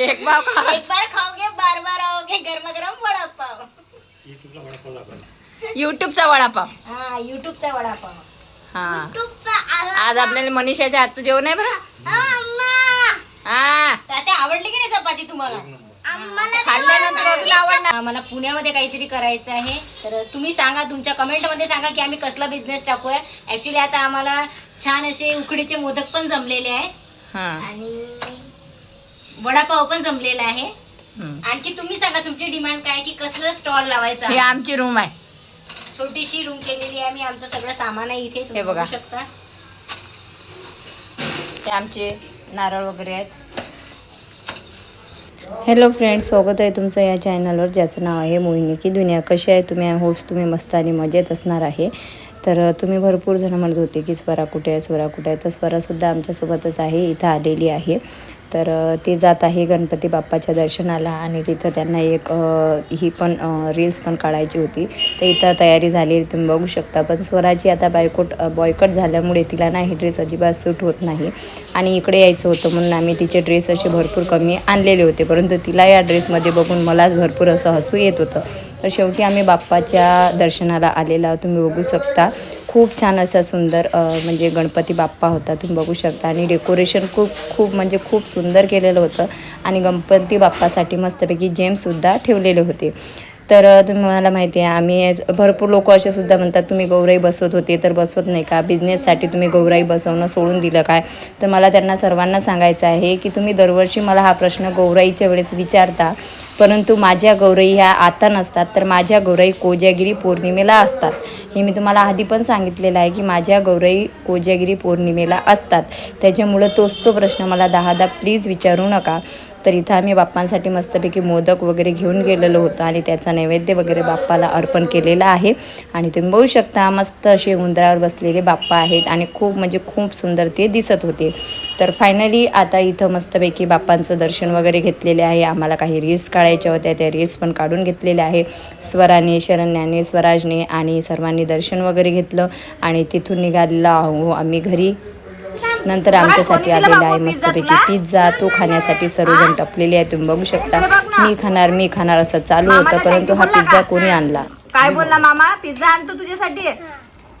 एक पाव खा एक बार खाओगे बार बार आओगे गरमा गरम वडा पाव युट्यूबचा वडापाव. हा युट्यूबचा वडापाव. हा. आज आपल्याला मनीषाच्या हातचं जेवण आहे बा. हा. तात्या आवडली की नाही चपाती तुम्हाला? खाल्ल्यानंतर अजून आवडणार आम्हाला पुण्यामध्ये काहीतरी करायचं आहे. तर तुम्ही सांगा तुमच्या कमेंटमध्ये सांगा की आम्ही कसला बिझनेस टाकूया. ऍक्च्युली आता आम्हाला छान असे उकडीचे मोदक पण जमलेले आहेत. हा. आणि वडापाव पण जमलेला आहे. आणखी तुम्ही सांगा तुमची डिमांड काय की कसलं स्टॉल लावायचं ही आहे? आमची रूम आहे छोटीशी रूम केलेली आहे मी आमचं सगळं सामान आहे इथे तुम्ही हे बघा. बघू शकता ते आमचे नारळ वगैरे आहेत हॅलो फ्रेंड्स स्वागत आहे तुमचं या चॅनलवर ज्याचं नाव आहे मोहिनी की दुनिया कशी आहे तुम्ही होप्स तुम्ही मस्त आणि मजेत असणार आहे तर अ, तुम्ही भरपूर जण म्हणत होते की स्वरा कुठे आहे स्वरा कुठे आहे तर स्वरासुद्धा आमच्यासोबतच आहे इथं आलेली आहे तर ते ती जात आहे गणपती बाप्पाच्या दर्शनाला आणि तिथं त्यांना एक ही पण रील्स पण काढायची होती. तर इथं तयारी झाली तुम्ही बघू शकता. पण स्वराची आता बायकोट बॉयकट झाल्यामुळे तिला ना हे ड्रेस अजिबात सूट होत नाही. आणि इकडे यायचं होतं म्हणून आम्ही तिचे ड्रेस असे भरपूर कमी आणलेले होते. परंतु तिला या ड्रेसमध्ये बघून मलाच भरपूर असं हसू येत होतं. तर शेवटी आम्ही बाप्पाच्या दर्शनाला आलेला तुम्ही बघू शकता. खूप छान असा सुंदर म्हणजे गणपती बाप्पा होता तुम्ही बघू शकता. आणि डेकोरेशन खूप खूप म्हणजे खूप सुंदर केलेलं होतं. आणि गणपती बाप्पासाठी मस्तपैकी जेम्ससुद्धा ठेवलेले होते. तर तुम्हाला माहिती आहे आम्ही भरपूर लोक असे सुद्धा म्हणतात तुम्ही गौराई बसवत होते तर बसवत नाही का? बिझनेससाठी तुम्ही गौराई बसवणं सोडून दिलं काय? तर मला त्यांना सर्वांना सांगायचं आहे की तुम्ही दरवर्षी मला हा प्रश्न गौराईच्या वेळेस विचारता परंतु माझ्या गौराई ह्या आता नसतात तर माझ्या गौराई कोजागिरी पौर्णिमेला असतात. हे मी तुम्हाला आधी पण सांगितलेलं आहे की माझ्या गौराई कोजागिरी पौर्णिमेला असतात. त्याच्यामुळं तोच तो प्रश्न मला दहादा प्लीज विचारू नका. तर इथं आम्ही बाप्पांसाठी मस्तपैकी मोदक वगैरे घेऊन गेलेलो होतो आणि त्याचा नैवेद्य वगैरे बाप्पाला अर्पण केलेला आहे. आणि तुम्ही बघू शकता मस्त असे उंदरावर बसलेले बाप्पा आहेत आणि खूप म्हणजे खूप सुंदर ते दिसत होते. तर फायनली आता इथं मस्तपैकी बाप्पांचं दर्शन वगैरे घेतलेले आहे. आम्हाला काही रील्स काढायच्या होत्या त्या रील्स पण काढून घेतलेल्या आहे. स्वराने शरण्याने स्वराजने आणि सर्वांनी दर्शन वगैरे घेतलं आणि तिथून निघालेलो आहो. आम्ही घरी नंतर आमच्यासाठी आलेला आहे मस्तपैकी पिझ्झा तो खाण्यासाठी सर्वजण टपलेले आहे तुम्ही बघू शकता. मी खाणार मी खाणार असं चालू होतं परंतु हा पिझ्झा कोणी आणला? काय बोलला मामा? पिझ्झा आणतो तुझ्यासाठी?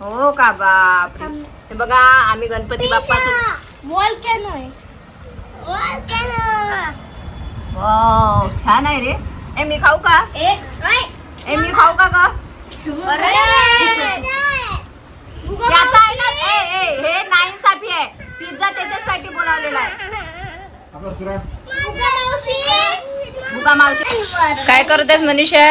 हो. का बाप हे बघा आम्ही गणपती बाप्पाचं वाव, छान आहे रे. ए मी खाऊ का? ए मी खाऊ का ग? हे नाईन्साफी आहे. पिझ्झा त्याच्यासाठी बोलावलेला आहे. बुका मावशी. काय करत आहेस मनीषा?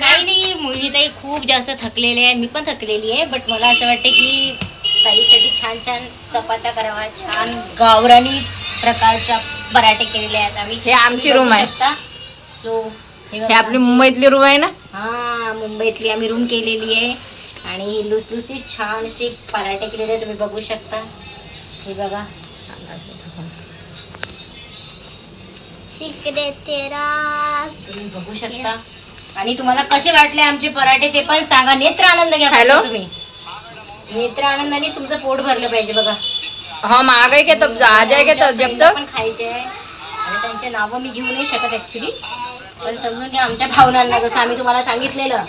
काही नाही मोहिनीताई खूप जास्त थकलेले आहे. मी पण थकलेली आहे बट मला असं वाटतं की ताईसाठी छान छान चपात्या कराव्या छान गावरानी प्रकारच्या पराठे केलेले आहेत आम्ही. हे आमची room आहे. सो हे आपली मुंबईतली रूम आहे ना? हा मुंबईतली आम्ही रूम केलेली आहे. आणि ही लुसलुसीत छान असे पराठे केलेले तुम्ही बघू शकता. हे बघा. तुम्ही बघू शकता. आणि तुम्हाला कसे वाटले आमचे पराठे ते पण सांगा. नेत्र आनंद घ्या? फक्त तुम्ही. नेत्र आनंदाने तुमचं पोट भरलं पाहिजे बघा. हा माग आहे का तब तब जब तक पण खायचे आहे. आणि त्यांचे नावं मी घेऊ नाही शकत ऍक्च्युली पण समजून घ्या आमच्या भावनांना. जसं आम्ही तुम्हाला सांगितलेलं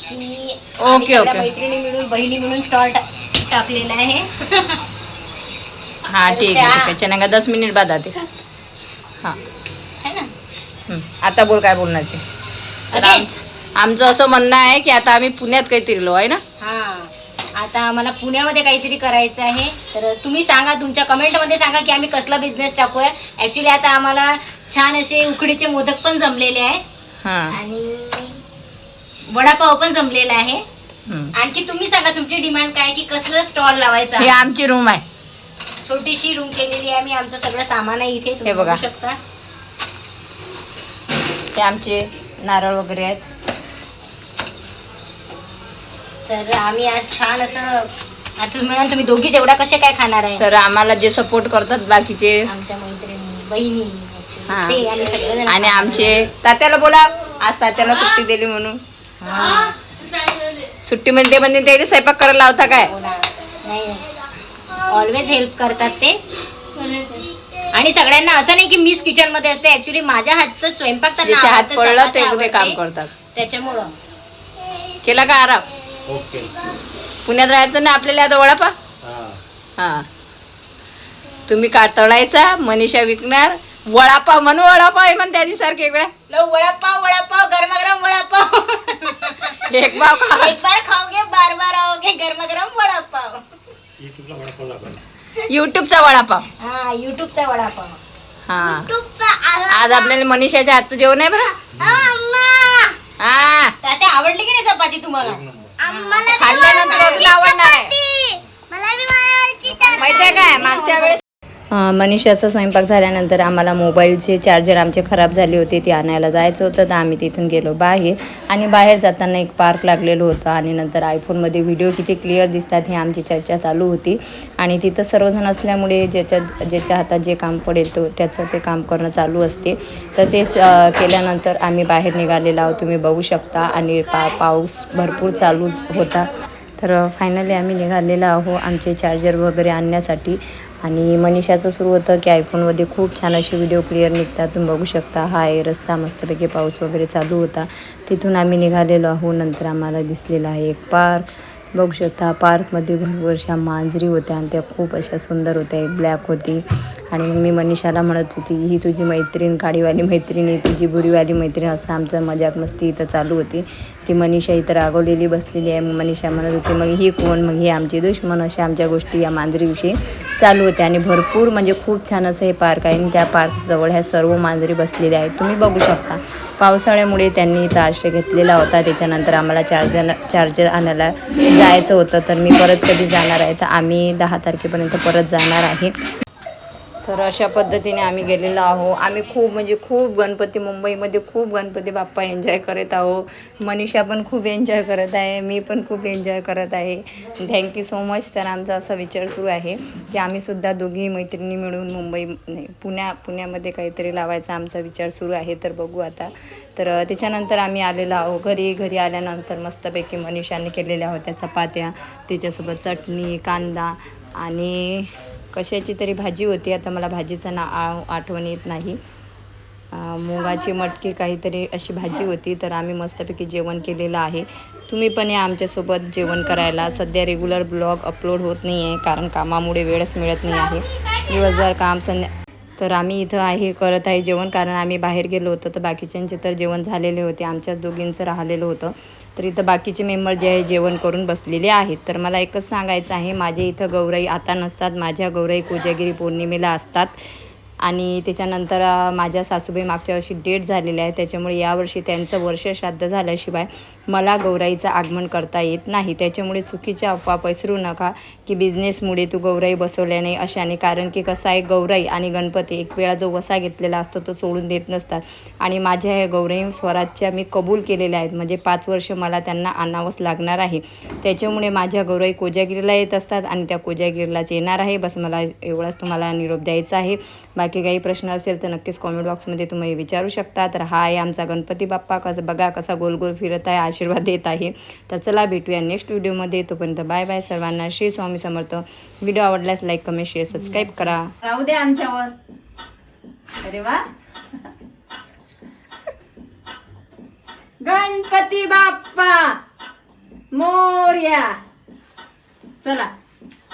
की ओके, ओके. मैत्रिणी मिळून बहिणी मिळून स्टॉल टाकलेला आहे. हा ठीक आहे ठीक आहे. चला दस मिनिट बाद आते. हा. है. आता बोल काय बोलणार ते. तर. आमचं- आमचं असं म्हणणं आहे की आता आम्ही पुण्यात काहीतरी गेलो आहे ना? हा. आता आम्हाला पुण्यामध्ये काहीतरी करायचं आहे. तर तुम्ही सांगा तुमच्या कमेंटमध्ये सांगा की आम्ही कसला बिझनेस टाकूया. ऍक्च्युली आता आम्हाला छान असे उकडीचे मोदक पण जमलेले आहेत. हा. आणि वडापाव पण जमलेला आहे. हम्म. आणखी तुम्ही सांगा तुमची डिमांड काय की कसलं स्टॉल लावायचा हे आमची रूम आहे. छोटीशी रूम केलेली आहे. मी आमचं सगळं सामान आहे इथे. हे बघा. शकता. हे आमचे नारळ वगैरे आहेत. तर आम्ही आज छान असं आता तुम्ही म्हणाल तुम्ही दोघीच एवढा कसे काय खाणार आहे? तर आम्हाला जे सपोर्ट करतात बाकीचे आमच्या मैत्रिणी बहिणी. ते आणि आणि आमचे तात्याला बोला. आज तात्याला सुट्टी दिली म्हणून. सुट्टी म्हणजे म्हणजे त्याला स्वयंपाक करायला लावता काय. नाही. ऑलवेज हेल्प करतात ते. आणि सगळ्यांना असं नाही की मीच किचनमध्ये असते. ऍक्च्युली माझ्या हातचं स्वयंपाक त्यांना हात पडलं ते काम. करतात. त्याच्यामुळं. केला का आराम? ओके. पुण्यात राहायचं ना आपल्याला आता वडापा हा. हा. तुम्ही का तळायचा? मनीषा विकणार. वडापाव म्हणून वडापाव आहे पण त्या दिवसारखे वेगळ्या लो वडापाव वडापाव गरमागरम वडापाव. एक पाव खा. एक बार खाओगे बार बार आओगे गरमागरम वडापाव. युट्यूबचा वडापाव. हा युट्यूबचा वडापाव. हा. आज आपल्याला मनीषाच्या हातचं जेवण आहे बा. हा. तात्या आवडली की नाही चपाती तुम्हाला? खाल्ल्यानंतर अजून आवडणार आहे. माहितीये काय? मागच्या वेळेस मनीषाचा स्वयंपाक झाल्यानंतर आम्हाला मोबाईलचे चार्जर आमचे खराब झाले होते ते आणायला जायचं होतं तर आम्ही तिथून गेलो बाहेर. आणि बाहेर जाताना एक पार्क लागलेलं होतं आणि नंतर आयफोनमध्ये व्हिडिओ किती क्लिअर दिसतात ही आमची चर्चा चालू होती. आणि तिथं सर्वजण असल्यामुळे ज्याच्या ज्याच्या हातात जे काम पडेल तो त्याचं ते काम करणं चालू असते. तर तेच केल्यानंतर आम्ही बाहेर निघालेलो आहोत. तुम्ही बघू शकता आणि पा पाऊस भरपूर चालू होता. तर फायनली आम्ही निघालेलो आहो आमचे चार्जर वगैरे आणण्यासाठी. आणि मनीषाचं सुरू होतं की आयफोनमध्ये खूप छान असे व्हिडिओ क्लिअर निघतात. तुम्ही बघू शकता हा आहे रस्ता मस्तपैकी पाऊस वगैरे चालू होता. तिथून आम्ही निघालेलो आहो नंतर आम्हाला दिसलेला आहे एक पार्क बघू शकता पार्कमध्ये भरवर्षा मांजरी होत्या आणि त्या खूप अशा सुंदर होत्या. एक ब्लॅक होती. आणि मग मी मनीषाला म्हणत होती ही तुझी मैत्रीण काळीवाली मैत्रीण ही तुझी बुरीवाली मैत्रीण. असं आमचं मजाक मस्ती इथं चालू होती. ती मनीषा इथं रागवलेली बसलेली आहे. मग मनीषा म्हणत होती मग ही कोण? मग ही आमची दुश्मन. अशा आमच्या गोष्टी या मांजरीविषयी. चालू होते आणि भरपूर म्हणजे खूप छान असं हे पार्क आहे. आणि त्या पार्कजवळ ह्या सर्व मांजरी बसलेल्या आहेत. तुम्ही बघू शकता. पावसाळ्यामुळे त्यांनी इथं आश्रय घेतलेला होता. त्याच्यानंतर आम्हाला चार्जर चार्जर आणायला जायचं होतं. तर मी परत कधी जाणार आहे? तर आम्ही दहा तारखेपर्यंत परत जाणार आहे. तर अशा पद्धतीने आम्ही गेलेलो आहो आम्ही खूप म्हणजे खूप गणपती मुंबईमध्ये खूप गणपती बाप्पा एन्जॉय करत आहो मनीषा पण खूप एन्जॉय करत आहे मी पण खूप एन्जॉय करत आहे. थँक्यू सो मच तर आमचा असा विचार सुरू आहे की आम्ही सुद्धा दोघी मैत्रिणी मिळून मुंबई नाही पुण्या पुण्यामध्ये काहीतरी लावायचा आमचा विचार सुरू आहे. तर बघू आता. तर त्याच्यानंतर आम्ही आलेलो आहो घरी घरी आल्यानंतर मस्तपैकी मनीषाने केलेल्या होत्या चपात्या. त्याच्यासोबत चटणी कांदा आणि कशाची तरी भाजी होती. आता मला भाजीचं ना आठवण येत नाही. मुगाची मटकी काहीतरी अशी भाजी होती. तर आम्ही मस्तपैकी जेवण केलेलं आहे. तुम्ही पण या आमच्यासोबत जेवण करायला. सध्या रेग्युलर ब्लॉग अपलोड होत नाही आहे कारण कामामुळे वेळच मिळत नाही आहे. दिवसभर काम संध्या तर आम्ही इथं आहे करत आहे जेवण. कारण आम्ही बाहेर गेलो होतो तर बाकीच्यांचे तर जेवण झालेले होते. आमच्याच दोघींचं राहिलेलं होतं. तर इथं बाकीचे मेंबर जे आहे जेवण करून बसलेले आहेत. तर मला एकच सांगायचं आहे माझे इथं गौराई आता नसतात. माझ्या गौराई कोजागिरी पौर्णिमेला असतात. आणि त्याच्यानंतर माझ्या सासूबाई मागच्या वर्षी डेट झालेली आहे. त्याच्यामुळे यावर्षी त्यांचं वर्ष श्राद्ध झाल्याशिवाय मला गौराईचं आगमन करता येत नाही. त्याच्यामुळे चुकीच्या अफवा पसरू नका की बिझनेसमुळे तू गौराई बसवल्या नाही अशाने. कारण की कसं आहे गौराई आणि गणपती एक वेळा जो वसा घेतलेला असतो तो सोडून देत नसतात. आणि माझ्या ह्या गौराई स्वराजच्या मी कबूल केलेल्या आहेत. म्हणजे पाच वर्ष मला त्यांना आणावंच लागणार आहे. त्याच्यामुळे माझ्या गौराई कोजागिरीला येत असतात आणि त्या कोजागिरीलाच येणार आहे. बस मला एवढाच तुम्हाला निरोप द्यायचा आहे. बाकी काही प्रश्न असेल तर नक्कीच कॉमेंट बॉक्समध्ये तुम्ही विचारू शकता तर हा आहे आमचा गणपती बाप्पा. कसं बघा कसा गोल गोल फिरत आहे. आशीर्वाद देत आहे. तर चला भेटूया नेक्स्ट व्हिडिओमध्ये तोपर्यंत बाय बाय सर्वांना. श्री स्वामी समर्थ. व्हिडिओ आवडल्यास लाईक कमेंट शेअर सबस्क्राईब करा. राहू दे आमच्यावर. अरे वा. गणपती बाप्पा. मोर्या. चला.